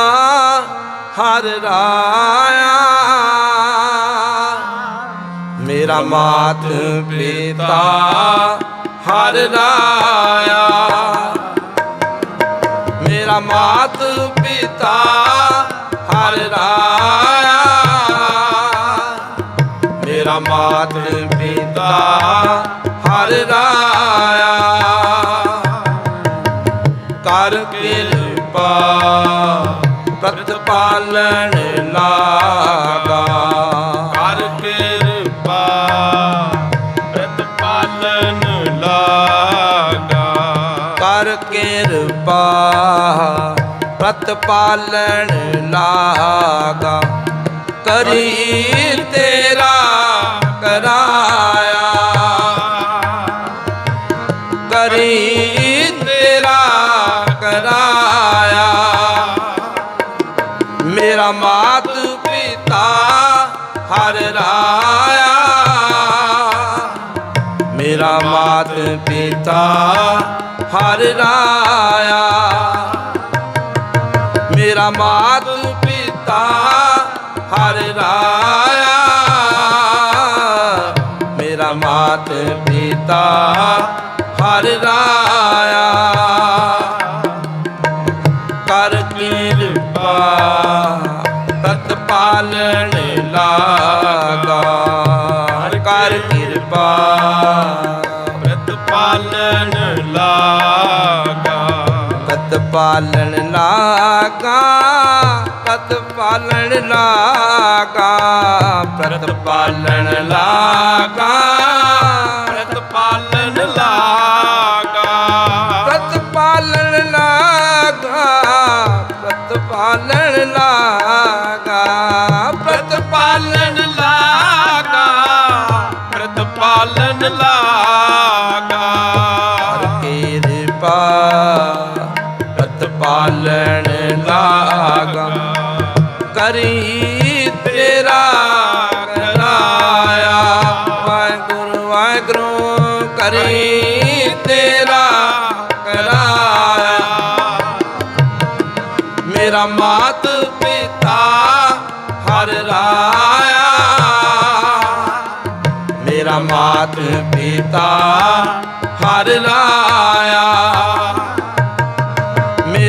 ਹਰ ਰਾਇਆ। ਮੇਰਾ ਮਾਤ ਪਿਤਾ ਹਰ ਰਾਇਆ। ਮੇਰਾ ਮਾਤ ਪਿਤਾ ਹਰ ਰਾਇਆ। ਮੇਰਾ ਮਾਤ ਪਿਤਾ ਹਰ ਰਾਇਆ। ਕਰ ਕਿਰਪਾ ਪ੍ਰਤਪਾਲਣ ਲਾਗਾ। ਕਰ ਕਿਰਪਾ ਪ੍ਰਤਪਾਲਨ ਲਾਗਾ। ਕਰ ਕਿਰਪਾ ਪ੍ਰਤਪਾਲਣ ਲਾਗਾ। ਕਰੀ ਤੇਰਾ ਹਰ ਮੇਰਾ ਮਾਤ ਪਿਤਾ ਹਰ ਰਾਇਆ। ਮੇਰਾ ਮਾਤ ਪਿਤਾ ਹਰ ਰਾਇਆ। ਮੇਰਾ ਮਾਤ ਪਿਤਾ ਹਰ ਰਾਇਆ। ਕਰ ਕਿਰਪਾ ਤਤ ਪਾਲਣ ਲਾ। ਕਰ ਕਿਰਪਾ ਪ੍ਰਤਪਾਲਨ ਲਾਗਾ। ਤਤ ਪਾਲਣ ਲਾਗਾ ਤਤ ਪਾਲਣ ਲਾਗਾ ਪ੍ਰਤ ਪਾਲਣ ਲਾਗਾ। ਪ੍ਰਤ ਲਾਗਾ ਕਰੀ ਤੇਰਾ ਕਰਾਇਆ ਵਾਹਿਗੁਰੂ ਵਾਹਿਗੁਰੂ ਕਰੀ ਤੇਰਾ ਕਰਾਇਆ ਮੇਰਾ ਮਾਤ ਪਿਤਾ ਹਰ ਰਾਇਆ ਮੇਰਾ ਮਾਤ ਪਿਤਾ ਹਰ ਰਾਇਆ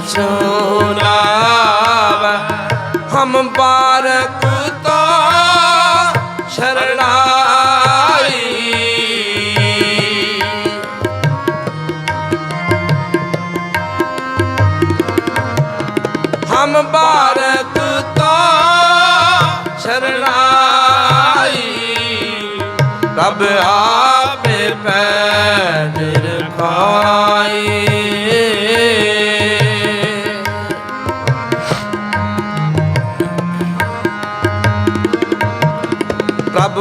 ਕਛੂ ਨਾਵ ਹਮ ਬਾਰਕ ਤੋ ਸ਼ਰਣਾਈ ਹਮ ਬਾਰਕ ਤੋ ਸ਼ਰਣਾਈ ਤਬ ਆਪੇ ਪੈਰ ਰਖਾਈ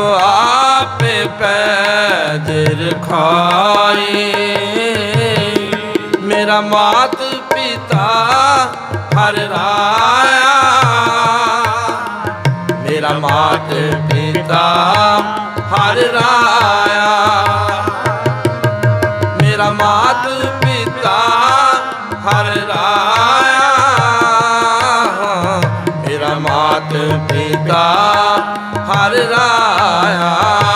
ਆਪੇ ਪੈਰ ਰਖਾਈ। ਮੇਰਾ ਮਾਤ ਪਿਤਾ ਹਰ ਰਾਇਆ। ਮੇਰਾ ਮਾਤ ਪਿਤਾ ਹਰ ਰਾਇਆ। ਮੇਰਾ ਪਿਤਾ ਹਰ ਰਾਇਆ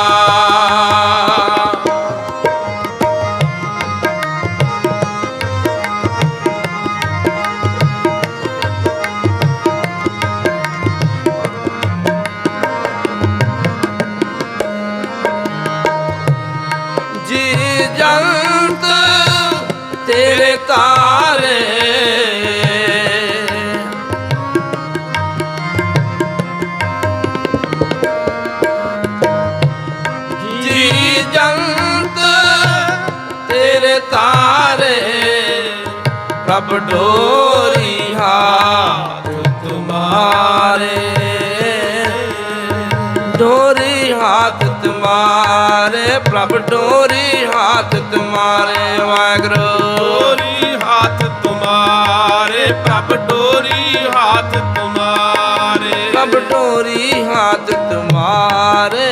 ਪ੍ਰਭ ਡੋਰੀ ਹਾਥ ਤੁਮਾਰੇ। ਡੋਰੀ ਹਾਥ ਤੁਮਾਰੇ ਪ੍ਰਭ ਡੋਰੀ ਹਾਥ ਤੁਮਾਰੇ ਵਾਹਿਗੁਰੂ। ਡੋਰੀ ਹੱਥ ਤੁਮਾਰੇ ਪ੍ਰਭ ਡੋਰੀ ਹੱਥ ਤੁਮਾਰੇ। ਪ੍ਰਭ ਡੋਰੀ ਹਾਥ ਤੁਮਾਰੇ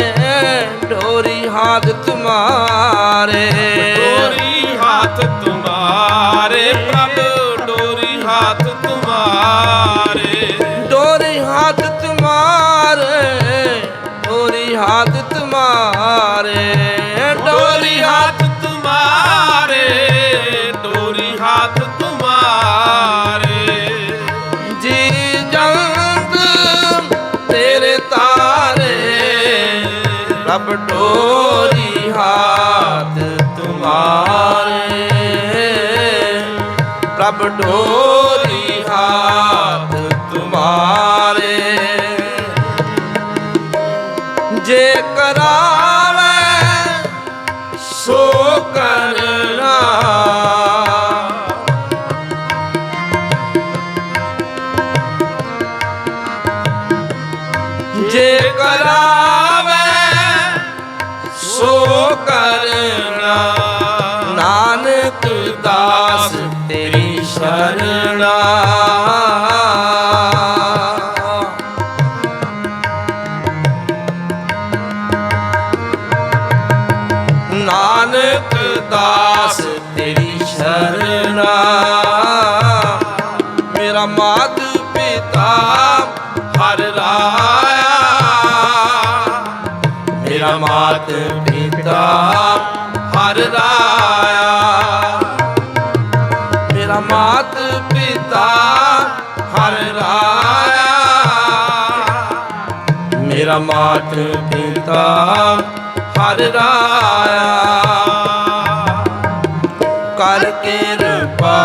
ਡੋਰੀ ਹਾਥ ਤੁਮਾਰੇ। ਪ੍ਰਭ ਡੋਰੀ ਹਾਥ ਤੇਰੀ ਮੇਰਾ ਮਾਤ ਪਿਤਾ ਹਰ ਰਾਇਆ। ਕਰ ਕਿਰਪਾ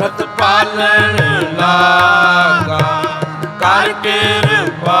ਰਤ ਪਾਲਣ ਲਾਗਾ। ਕਰ ਕਿਰਪਾ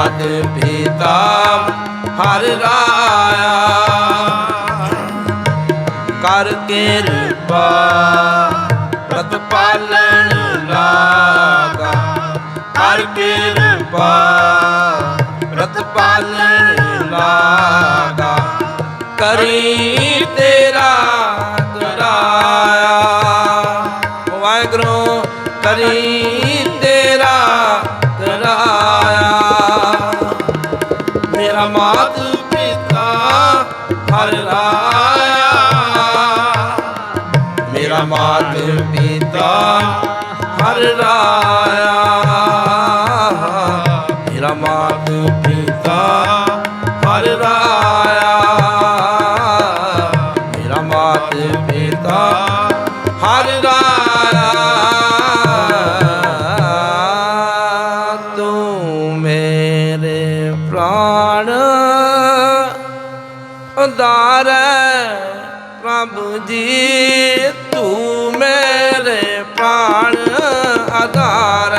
ਮਾਤ ਪਿਤਾ ਹਰ ਰਾਇਆ। ਕਰ ਕਿਰਪਾ ਰਤ ਪਾਲਣ ਲਾਗਾ। ਕਰ ਕਿਰਪਾ ਰਤ ਪਾਲਣ ਲਾਗਾ। ਕਰੀ ਮੇਰਾ ਉਦਾਰ ਪ੍ਰਭ ਜੀ ਤੂੰ ਮੇਰੇ ਪ੍ਰਾਣ ਆਧਾਰ।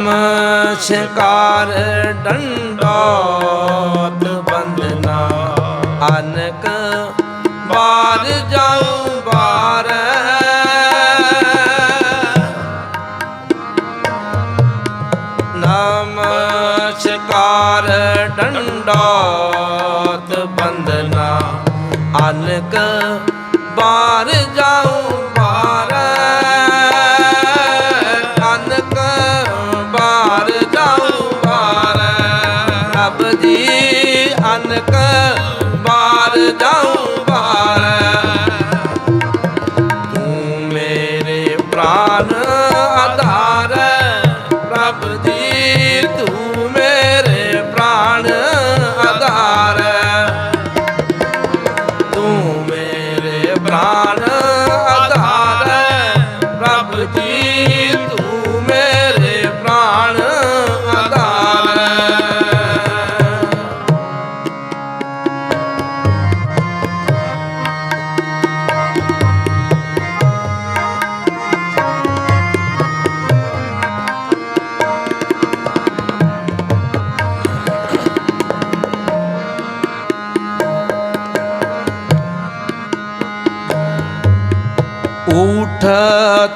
ਨਾਮ ਸ਼ਿਕਾਰ ਡੰਡਾਤ ਬੰਦਨਾ। ਅਨਕ ਬਾਰ ਜਾਉ ਬਾਰ ਨਾਮ ਸ਼ਿਕਾਰ ਡੰਡਾਤ ਬੰਦਨਾ। ਅਨਕ ਬਾਰ ਜਾਉ ਰੱਬ ਦੀ ਅਨਕ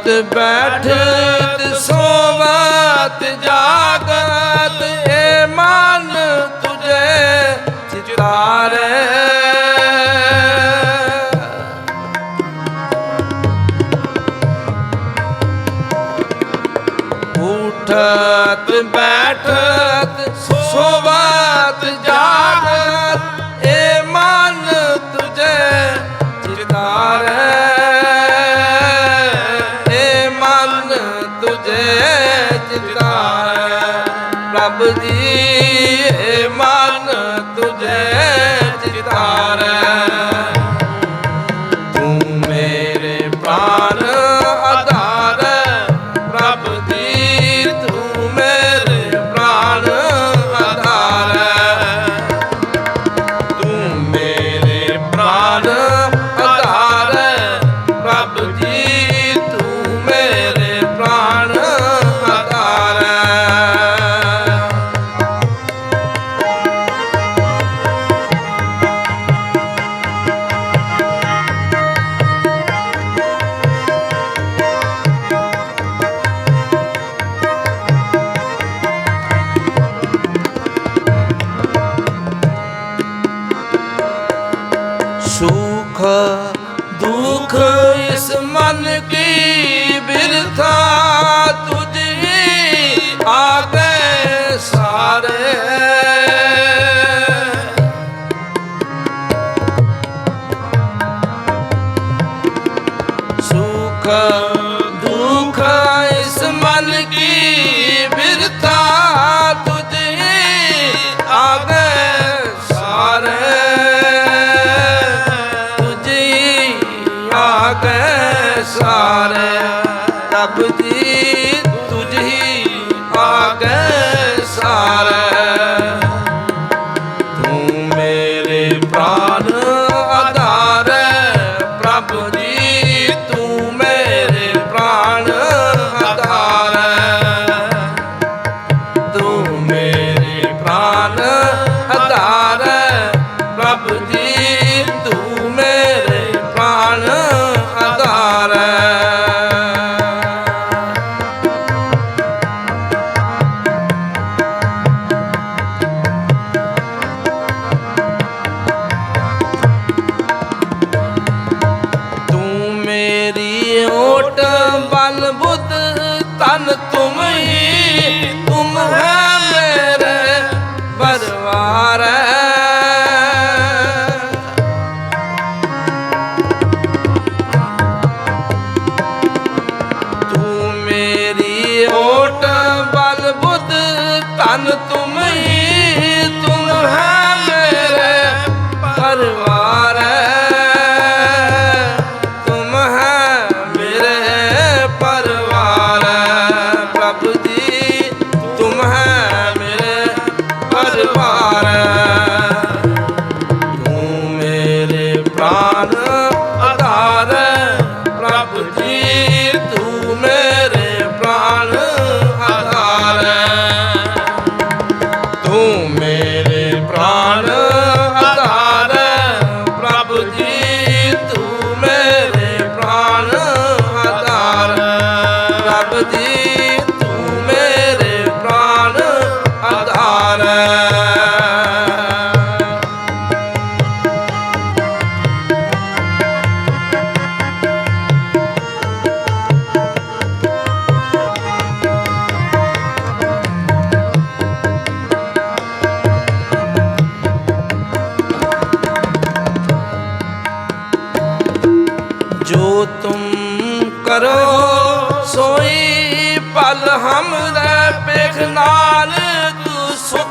ਸਤ ਬੈਠਤ ਸੋਵਤ ਜਾਗਤ ਏ ਮਨ ਤੁਝੇ ਚਿਤਾਰੇ। ਉਠਤ ਬੈਠ on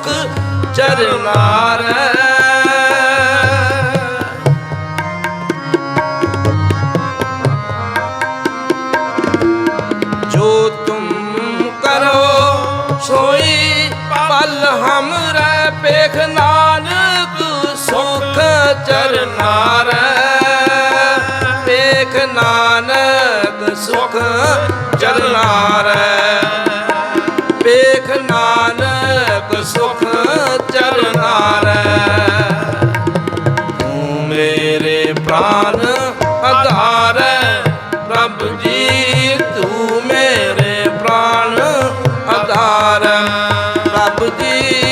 ਤੂ ਸੁਖ ਚਰਨਾਰ। ਜੋ ਤੁਮ ਕਰੋ ਸੋਈ ਪਲ ਹਮਰੇ ਪੇਖ ਨਾਨਕ, ਸੁਖ ਚਰਨਾਰ। ਪੇਖ ਨਾਨਕ, ਸੁਖ ਚਰਨਾਰ। ਪੇਖ ਨਾਨਕ ਸੁਖ ਚਰਨਾਰ ਤੂੰ ਮੇਰੇ ਪ੍ਰਾਨ ਆਧਾਰ ਪ੍ਰਭ ਜੀ ਤੂੰ ਮੇਰੇ ਪ੍ਰਾਨ ਆਧਾਰ ਪ੍ਰਭ ਜੀ